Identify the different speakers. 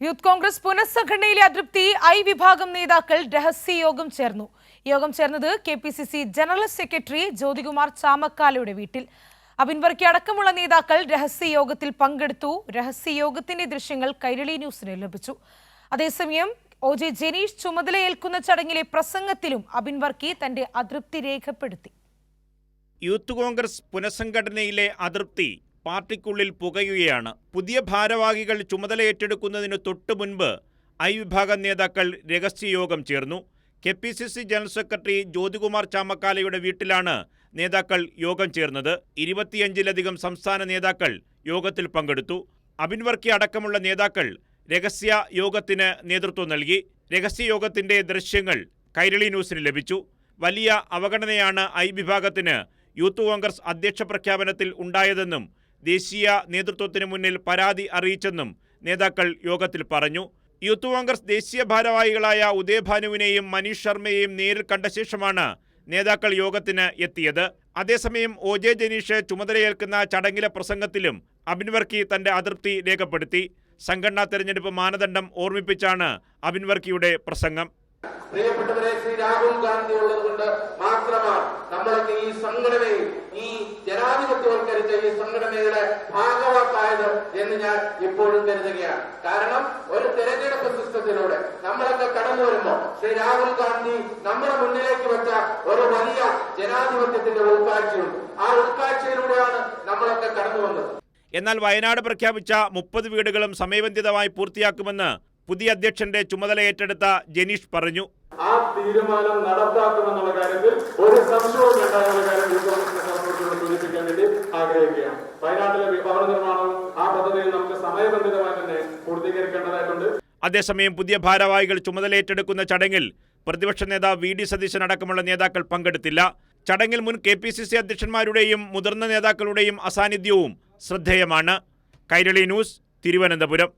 Speaker 1: Youth Congress പുനഃസംഘടനയിലെ അതൃപ്തി I വിഭാഗം നേതാക്കൾ രഹസ്യ യോഗം ചേർന്നു. യോഗം ചേർന്നത് K P C C general secretary Jyothikumar ചാമക്കാലയുടെ വീട്ടിൽ. അബിൻവർക്കി അടക്കമുള്ള നേതാക്കൾ രഹസ്യ യോഗത്തിൽ പങ്കെടുത്തു. രഹസ്യ യോഗത്തിന്റെ ദൃശ്യങ്ങൾ കൈരളി ന്യൂസിന് ലഭിച്ചു. അതേസമയം ഒ ജെ ജനീഷ് ചുമതലയേൽക്കുന്ന ചടങ്ങിലെ പ്രസംഗത്തിലും അബിൻവർക്കി തന്റെ അതൃപ്തി രേഖപ്പെടുത്തി.
Speaker 2: യൂത്ത് കോൺഗ്രസ് പുനഃസംഘടനയിലെ അതൃപ്തി പാർട്ടിക്കുള്ളിൽ പുകയുകയാണ്. പുതിയ ഭാരവാഹികൾ ചുമതല ഏറ്റെടുക്കുന്നതിന് തൊട്ടു മുൻപ് ഐ വിഭാഗം നേതാക്കൾ രഹസ്യയോഗം ചേർന്നു. K P C C general secretary Jyothikumar ചാമക്കാലയുടെ വീട്ടിലാണ് നേതാക്കൾ യോഗം ചേർന്നത്. ഇരുപത്തിയഞ്ചിലധികം സംസ്ഥാന നേതാക്കൾ യോഗത്തിൽ പങ്കെടുത്തു. അബിൻ വർക്കി അടക്കമുള്ള നേതാക്കൾ രഹസ്യ യോഗത്തിന് നേതൃത്വം നൽകി. രഹസ്യയോഗത്തിന്റെ ദൃശ്യങ്ങൾ കൈരളി ന്യൂസിന് ലഭിച്ചു. വലിയ അവഗണനയാണ് ഐ വിഭാഗത്തിന് യൂത്ത് കോൺഗ്രസ് അധ്യക്ഷ പ്രഖ്യാപനത്തിൽ ഉണ്ടായതെന്നും ദേശീയ നേതൃത്വത്തിന് മുന്നിൽ പരാതി അറിയിച്ചെന്നും നേതാക്കൾ യോഗത്തിൽ പറഞ്ഞു. യൂത്ത് കോൺഗ്രസ് ദേശീയ ഭാരവാഹികളായ ഉദയഭാനുവിനെയും മനീഷ് ശർമ്മയെയും നേരിൽ കണ്ട ശേഷമാണ് നേതാക്കൾ യോഗത്തിന് എത്തിയത്. അതേസമയം ഒ ജെ ജനീഷ് ചുമതലയേൽക്കുന്ന ചടങ്ങിലെ പ്രസംഗത്തിലും അബിൻവർക്കി തന്റെ അതൃപ്തി രേഖപ്പെടുത്തി. സംഘടനാ തെരഞ്ഞെടുപ്പ് മാനദണ്ഡം ഓർമ്മിപ്പിച്ചാണ് അബിൻവർക്കിയുടെ പ്രസംഗം.
Speaker 3: പ്രിയപ്പെട്ടവരെ ശ്രീ രാഹുൽ ഗാന്ധി ഉള്ളതുകൊണ്ട് മാത്രമാണ് നമ്മൾക്ക് ഈ സംഘടനയും ഈ ജനാധിപത്യവൽക്കരിച്ച ഈ സംഘടനയുടെ ഭാഗവാക്കായത് എന്ന് ഞാൻ ഇപ്പോഴും കരുതുകയാണ്. കാരണം ഒരു തെരഞ്ഞെടുപ്പ് സിസ്റ്റത്തിലൂടെ നമ്മളൊക്കെ കടന്നു വരുമ്പോ ശ്രീ രാഹുൽ ഗാന്ധി നമ്മുടെ മുന്നിലേക്ക് വെച്ച ഒരു വലിയ ജനാധിപത്യത്തിന്റെ ഉൾക്കാഴ്ചയുണ്ട്. ആ ഉൾക്കാഴ്ചയിലൂടെയാണ് നമ്മളൊക്കെ കടന്നു വന്നത്.
Speaker 2: എന്നാൽ വയനാട് പ്രഖ്യാപിച്ച മുപ്പത് വീടുകളും സമയബന്ധിതമായി പൂർത്തിയാക്കുമെന്ന് പുതിയ അധ്യക്ഷന്റെ ചുമതല ഏറ്റെടുത്ത ജനീഷ് പറഞ്ഞു.
Speaker 4: ആ തീരുമാനം നടപ്പാക്കുമെന്നുള്ള കാര്യത്തിൽ ഒരു സംശയവും വേണ്ട എന്നുള്ള കാര്യം യൂത്ത് കോൺഗ്രസിനെ സംബന്ധിച്ചുകൊണ്ട് സൂചിപ്പിക്കാൻ വേണ്ടി ആഗ്രഹിക്കുകയാണ്. വയനാട്ടിലെ ഭവന നിർമ്മാണവും ആ പദ്ധതിയിൽ നമുക്ക് സമയബന്ധിതമായി തന്നെ പൂർത്തീകരിക്കേണ്ടതായിട്ടുണ്ട്.
Speaker 2: അതേസമയം പുതിയ ഭാരവാഹികൾ ചുമതലയേറ്റെടുക്കുന്ന ചടങ്ങിൽ പ്രതിപക്ഷ നേതാവ് വി ഡി സതീശൻ അടക്കമുള്ള നേതാക്കൾ പങ്കെടുത്തില്ല. ചടങ്ങിൽ മുൻ കെ പി സി സി അധ്യക്ഷന്മാരുടെയും മുതിർന്ന നേതാക്കളുടെയും അസാന്നിധ്യവും ശ്രദ്ധേയമാണ്. കൈരളി ന്യൂസ് തിരുവനന്തപുരം.